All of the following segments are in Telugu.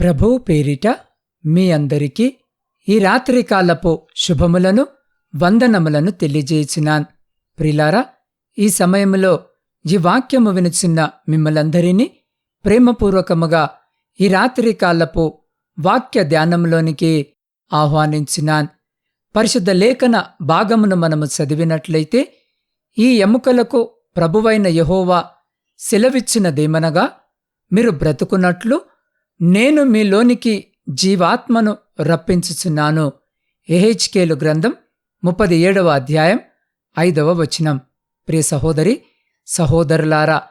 ప్రభు పేరిట మీ అందరికీ ఈ రాత్రికాలపు శుభములను వందనములను తెలియజేసినాన్. ప్రిలారా ఈ సమయంలో ఈ వాక్యము వినుచున్న మిమ్మలందరినీ ప్రేమపూర్వకముగా ఈ రాత్రికాలపు వాక్య ధ్యానంలోనికి ఆహ్వానించినాన్. పరిశుద్ధ లేఖన భాగమును మనము చదివినట్లయితే ఈ ఎముకలకు ప్రభువైన యహోవా సెలవిచ్చినదేమనగా మీరు బ్రతుకున్నట్లు నేను మీలోనికి జీవాత్మను రప్పించుచున్నాను. ఎహెచ్కేలు గ్రంథం ముప్పది ఏడవ అధ్యాయం ఐదవ వచనం. ప్రియ సహోదరి సహోదరులారా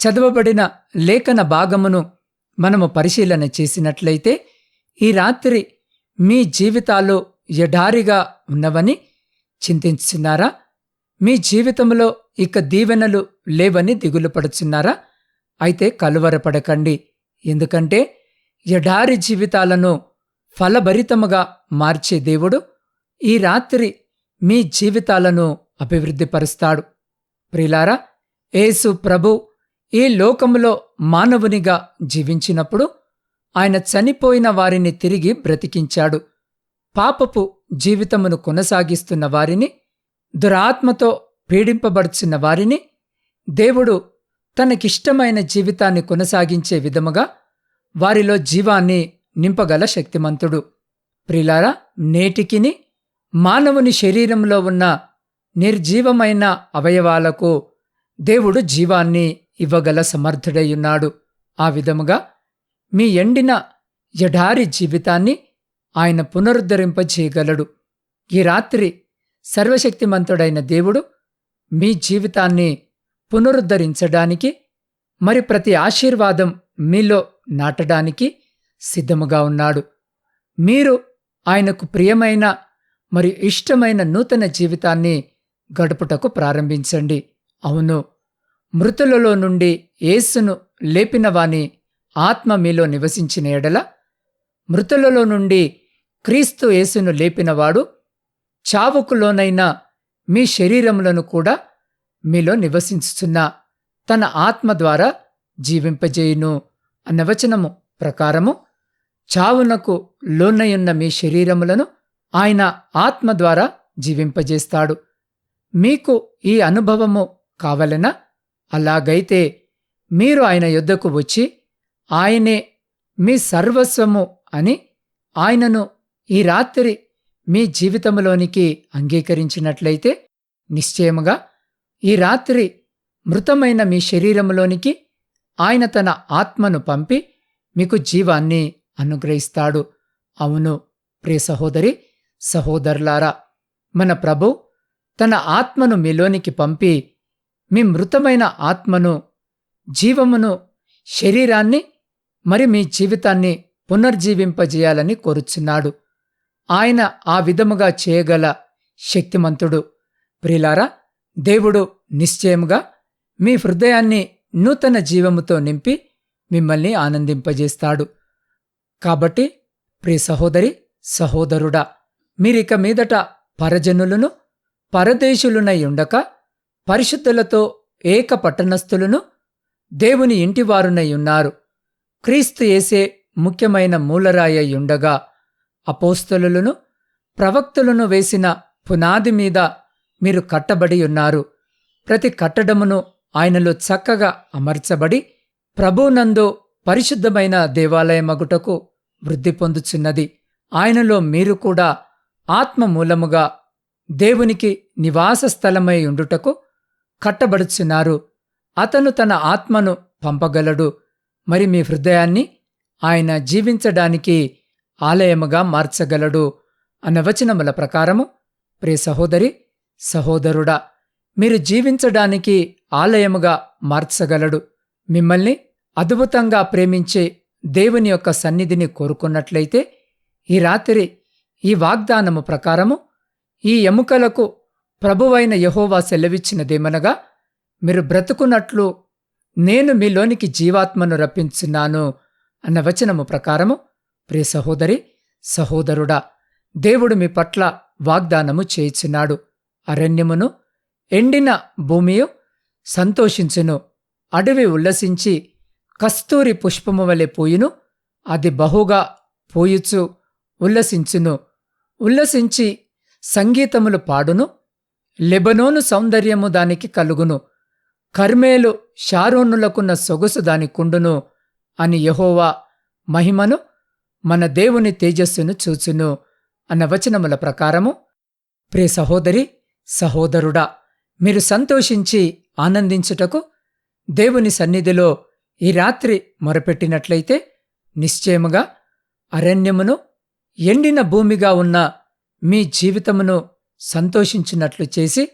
చదవబడిన లేఖన భాగమును మనము పరిశీలన చేసినట్లయితే ఈ రాత్రి మీ జీవితాలు ఎడారిగా ఉన్నవని చింతించున్నారా మీ జీవితంలో ఇక దీవెనలు లేవని దిగులు పడుచున్నారా అయితే కలువరపడకండి. ఎందుకంటే ఎడారి జీవితాలను ఫలభరితముగా మార్చే దేవుడు ఈ రాత్రి మీ జీవితాలను అభివృద్ధిపరుస్తాడు. ప్రిలారా యేసు ప్రభు ఈ లోకములో మానవునిగా జీవించినప్పుడు ఆయన చనిపోయిన వారిని తిరిగి బ్రతికించాడు. పాపపు జీవితమును కొనసాగిస్తున్న వారిని దురాత్మతో పీడింపబడుచున్న వారిని దేవుడు తనకిష్టమైన జీవితాన్ని కొనసాగించే విధముగా వారిలో జీవాన్ని నింపగల శక్తిమంతుడు. ప్రిలారా నేటికిని మానవుని శరీరంలో ఉన్న నిర్జీవమైన అవయవాలకు దేవుడు జీవాన్ని ఇవ్వగల సమర్థుడయ్యున్నాడు. ఆ విధముగా మీ ఎండిన ఎడారి జీవితాన్ని ఆయన పునరుద్ధరింపజేయగలడు. ఈ రాత్రి సర్వశక్తిమంతుడైన దేవుడు మీ జీవితాన్ని పునరుద్ధరించడానికి మరి ప్రతి ఆశీర్వాదం మీలో నాటడానికి సిద్ధముగా ఉన్నాడు. మీరు ఆయనకు ప్రియమైన మరియు ఇష్టమైన నూతన జీవితాన్ని గడుపుటకు ప్రారంభించండి. అవును మృతులలో నుండి యేసును లేపిన వాని ఆత్మ మీలో నివసించిన ఎడల మృతులలో నుండి క్రీస్తు యేసును లేపినవాడు చావుకులోనైన మీ శరీరములను కూడా మీలో నివసించుచున్న తన ఆత్మ ద్వారా జీవింపజేయును. అన్న ప్రకారము చావునకు లోనయున్న మీ శరీరములను ఆయన ఆత్మ ద్వారా జీవింపజేస్తాడు. మీకు ఈ అనుభవము కావలనా? అలాగైతే మీరు ఆయన యుద్ధకు వచ్చి ఆయనే మీ సర్వస్వము అని ఆయనను ఈ రాత్రి మీ జీవితంలోనికి అంగీకరించినట్లయితే నిశ్చయముగా ఈ రాత్రి మృతమైన మీ శరీరంలోనికి ఆయన తన ఆత్మను పంపి మీకు జీవాన్ని అనుగ్రహిస్తాడు. అవును ప్రియ సహోదరి సహోదరులారా మన ప్రభు తన ఆత్మను మీలోనికి పంపి మీ మృతమైన ఆత్మను జీవమును శరీరాన్ని మరి మీ జీవితాన్ని పునర్జీవింపజేయాలని కోరుచున్నాడు. ఆయన ఆ విధముగా చేయగల శక్తిమంతుడు. ప్రిలారా దేవుడు నిశ్చయముగా మీ హృదయాన్ని నూతన జీవముతో నింపి మిమ్మల్ని ఆనందింపజేస్తాడు. కాబట్టి ప్రియ సహోదరి సహోదరుడా మీరిక మీదట పరజనులను పరదేశులునై ఉండక పరిశుద్ధులతో ఏక పట్టణస్థులను దేవుని ఇంటివారునై ఉన్నారు. క్రీస్తు ఏసే ముఖ్యమైన మూలరాయ ఉండగా అపోస్తలులను ప్రవక్తులను వేసిన పునాది మీద మీరు కట్టబడి ఉన్నారు. ప్రతి కట్టడమును ఆయనలో చక్కగా అమర్చబడి ప్రభునందు పరిశుద్ధమైన దేవాలయమగుటకు వృద్ధి పొందుచున్నది. ఆయనలో మీరు కూడా ఆత్మ మూలముగా దేవునికి నివాస స్థలమై ఉండుటకు కట్టబడుచున్నారు. అతను తన ఆత్మను పంపగలడు. మరి మీ హృదయాన్ని ఆయన జీవించడానికి ఆలయముగా మార్చగలడు అన్న వచనముల ప్రకారము ప్రియ సహోదరి సహోదరుడా మీరు జీవించడానికి ఆలయముగా మార్చగలడు. మిమ్మల్ని అద్భుతంగా ప్రేమించే దేవుని యొక్క సన్నిధిని కోరుకున్నట్లయితే ఈ రాత్రి ఈ వాగ్దానము ప్రకారము ఈ ఎముకలకు ప్రభువైన యహోవా సెలవిచ్చినదేమనగా మీరు బ్రతుకున్నట్లు నేను మీలోనికి జీవాత్మను రప్పించున్నాను అన్న వచనము ప్రకారము ప్రియ సహోదరి సహోదరుడా దేవుడు మీ పట్ల వాగ్దానము చేయిచున్నాడు. అరణ్యమును ఎండిన భూమియు సంతోషించును. అడవి ఉల్లసించి కస్తూరి పుష్పము వలె పోయును. అది బహుగా పోయుచు ఉల్లసించును. ఉల్లసించి సంగీతములు పాడును. లెబనోను సౌందర్యము దానికి కలుగును. కర్మేలు షారోనులకున్న సొగసు దాని కుండును అని యహోవా మహిమను మన దేవుని తేజస్సును చూచును. అన్న వచనముల ప్రకారము ప్రే సహోదరి సహోదరుడా మీరు సంతోషించి ఆనందించుటకు దేవుని సన్నిధిలో ఈ రాత్రి మొరపెట్టినట్లయితే నిశ్చయముగా అరణ్యమును ఎండిన భూమిగా ఉన్న మీ జీవితమును సంతోషించినట్లు చేసి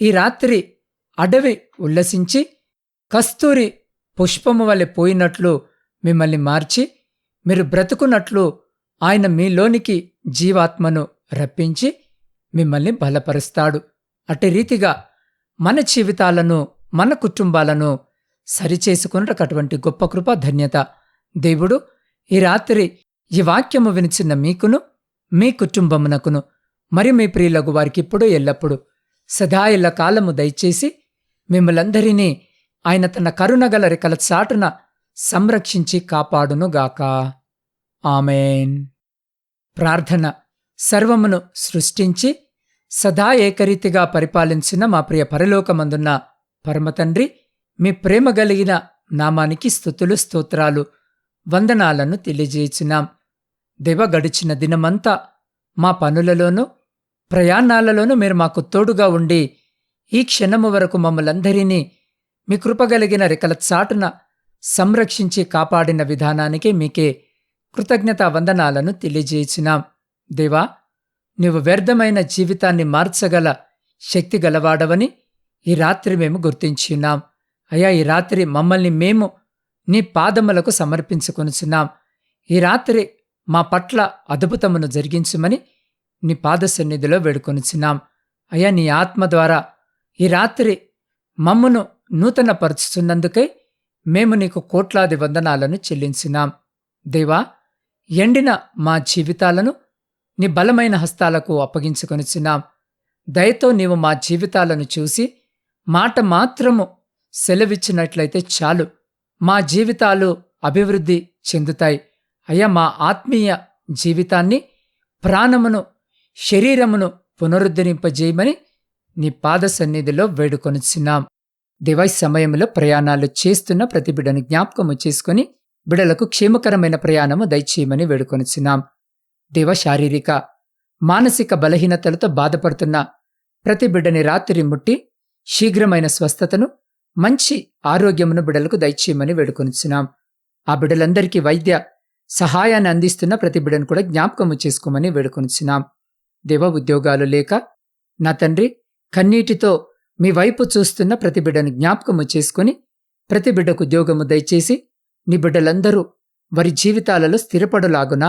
ఈ రాత్రి అడవి ఉల్లసించి కస్తూరి పుష్పము వలె పోయినట్లు మిమ్మల్ని మార్చి మీరు బ్రతుకున్నట్లు ఆయన మీలోనికి జీవాత్మను రప్పించి మిమ్మల్ని బలపరుస్తాడు. అట్టి రీతిగా మన జీవితాలను మన కుటుంబాలను సరిచేసుకున్నటువంటి గొప్ప కృప ధన్యత. దేవుడు ఈ రాత్రి ఈ వాక్యము వినిచిన మీకును మీ కుటుంబమునకును మరి మీ ప్రియులకు వారికి ఇప్పుడు ఎల్లప్పుడు సదా ఇళ్ళ కాలము దయచేసి మిమ్మలందరినీ ఆయన తన కరుణగల రెక్కల చాటున సంరక్షించి కాపాడునుగాక. ఆమెన్. ప్రార్థన సర్వమును సృష్టించి సదా ఏకరీతిగా పరిపాలించిన మా ప్రియ పరలోకమందున్న పరమతండ్రి మీ ప్రేమ కలిగిన నామానికి స్థుతులు స్తోత్రాలు వందనాలను తెలియజేయుచున్నాం. దేవ గడిచిన దినమంతా మా పనులలోనూ ప్రయాణాలలోనూ మీరు మాకు తోడుగా ఉండి ఈ క్షణము వరకు మమ్మలందరినీ మీ కృపగలిగిన రెక్కల చాటున సంరక్షించి కాపాడిన విధానానికి మీకే కృతజ్ఞతా వందనాలను తెలియజేసినాం దేవా నీవు వ్యర్థమైన జీవితాన్ని మార్చగల శక్తి గలవాడవని ఈ రాత్రి మేము గుర్తించున్నాం అయ్యా ఈ రాత్రి మమ్మల్ని మేము నీ పాదములకు సమర్పించుకొనుచున్నాం. ఈ రాత్రి మా పట్ల అద్భుతమును జరిగించమని నీ పాద సన్నిధిలో వేడుకొనుచున్నాం. అయ్యా నీ ఆత్మ ద్వారా ఈ రాత్రి మమ్మును నూతనపరుచుతున్నందుకై మేము నీకు కోట్లాది వందనాలను చెల్లించినాం. దేవా ఎండిన మా జీవితాలను నీ బలమైన హస్తాలకు అప్పగించుకొనిచున్నాం దయతో నీవు మా జీవితాలను చూసి మాట మాత్రము సెలవిచ్చినట్లయితే చాలు. మా జీవితాలు అభివృద్ధి చెందుతాయి. అయ్యా మా ఆత్మీయ జీవితాన్ని ప్రాణమును శరీరమును పునరుద్ధరింపజేయమని నీ పాద సన్నిధిలో వేడుకొనిచున్నాం దివై సమయంలో ప్రయాణాలు చేస్తున్న ప్రతి బిడ్డను జ్ఞాపకము చేసుకుని బిడలకు క్షేమకరమైన ప్రయాణము దయచేయమని వేడుకొనిచున్నాం దేవ శారీరక మానసిక బలహీనతలతో బాధపడుతున్న ప్రతి బిడ్డని రాత్రి ముట్టి శీఘ్రమైన స్వస్థతను మంచి ఆరోగ్యమును బిడలకు దయచేయమని వేడుకొనిచున్నాం. ఆ బిడ్డలందరికీ వైద్య సహాయాన్ని అందిస్తున్న ప్రతి బిడ్డను కూడా జ్ఞాపకము చేసుకోమని వేడుకొనిచున్నాం. దేవ ఉద్యోగాలు లేక నా తండ్రి కన్నీటితో మీ వైపు చూస్తున్న ప్రతి బిడ్డను జ్ఞాపకము చేసుకుని ప్రతి బిడ్డకు ఉద్యోగము దయచేసి నీ బిడ్డలందరూ వారి జీవితాలలో స్థిరపడులాగునా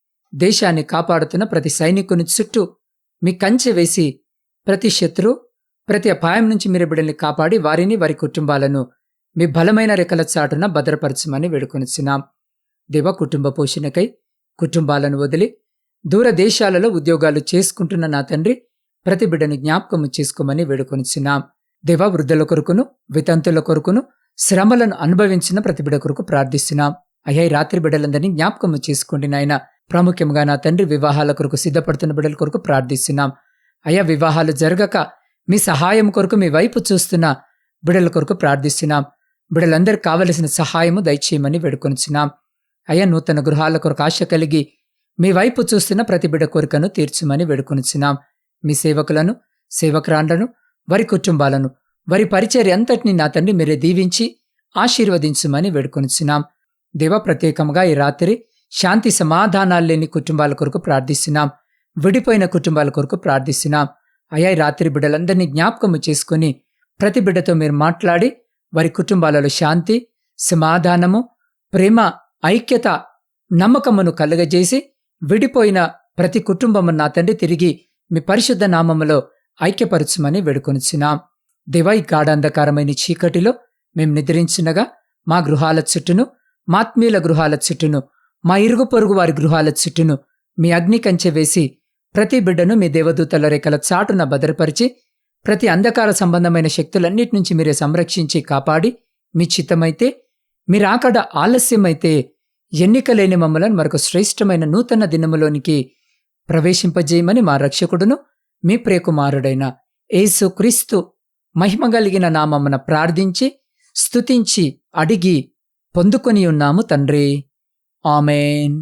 దేశాన్ని కాపాడుతున్న ప్రతి సైనికుని చుట్టూ మీ కంచె వేసి ప్రతి శత్రు ప్రతి అపాయం నుంచి మీరు బిడ్డల్ని కాపాడి వారిని వారి కుటుంబాలను మీ బలమైన రెక్కల చాటున భద్రపరచమని వేడుకొనిచున్నాం. దివ కుటుంబ పోషణకై కుటుంబాలను వదిలి దూర దేశాలలో ఉద్యోగాలు చేసుకుంటున్న నా తండ్రి ప్రతి బిడ్డను జ్ఞాపకము చేసుకోమని వేడుకొనిచున్నాం. దేవ వృద్ధుల కొరకును వితంతుల కొరకును శ్రమలను అనుభవించిన ప్రతి బిడ్డ కొరకు ప్రార్థిస్తున్నాం. అయ్యా రాత్రి బిడ్డలందరినీ జ్ఞాపకము చేసుకోండి నాయన. ప్రాముఖ్యంగా నా తండ్రి వివాహాల కొరకు సిద్ధపడుతున్న బిడ్డల కొరకు ప్రార్థిస్తున్నాం. అయ్యా వివాహాలు జరగక మీ సహాయం కొరకు మీ వైపు చూస్తున్న బిడల కొరకు ప్రార్థిస్తున్నాం. బిడలందరికి కావలసిన సహాయము దయచేయమని వేడుకొనిచున్నాం. అయ్యా నూతన గృహాల కొరకు ఆశ కలిగి మీ వైపు చూస్తున్న ప్రతి బిడ కోరికను తీర్చుమని వేడుకొనిచున్నాం. మీ సేవకులను సేవకురాండ్లను వారి కుటుంబాలను వారి పరిచర్య అంతటిని నా తండ్రి మీరే దీవించి ఆశీర్వదించుమని వేడుకొనిచున్నాం. దేవ ప్రత్యేకంగా ఈ రాత్రి శాంతి సమాధానాలు లేని కుటుంబాల కొరకు ప్రార్థిస్తున్నాం. విడిపోయిన కుటుంబాల కొరకు ప్రార్థిస్తున్నాం. అయ్యా రాత్రి బిడ్డలందరినీ జ్ఞాపకము చేసుకుని ప్రతి బిడ్డతో మీరు మాట్లాడి వారి కుటుంబాలలో శాంతి సమాధానము ప్రేమ ఐక్యత నమ్మకమును కలుగజేసి విడిపోయిన ప్రతి కుటుంబము నా తండ్రి తిరిగి మీ పరిశుద్ధ నామములో ఐక్యపరచుమని వేడుకొనిచున్నాం. దివై గాఢాంధకారమైన చీకటిలో మేము నిద్రించినగా మా గృహాల చుట్టూను మాత్మీయుల గృహాల చుట్టూను మా ఇరుగు పొరుగు వారి గృహాల చుట్టూను మీ అగ్ని కంచె వేసి ప్రతి బిడ్డను మీ దేవదూతల రేఖల చాటున భద్రపరిచి ప్రతి అంధకార సంబంధమైన శక్తులన్నిటి నుంచి మీరే సంరక్షించి కాపాడి మీ చిత్తమైతే మీరాకడ ఆలస్యమైతే ఎన్నికలేని మమ్మలను మరొక శ్రేష్టమైన నూతన దినములోనికి ప్రవేశింపజేయమని మా రక్షకుడును మీ ప్రియకుమారుడైన ఏసు క్రీస్తు మహిమ కలిగిన ప్రార్థించి స్తుతించి అడిగి పొందుకొని ఉన్నాము తండ్రి. ఆమెన్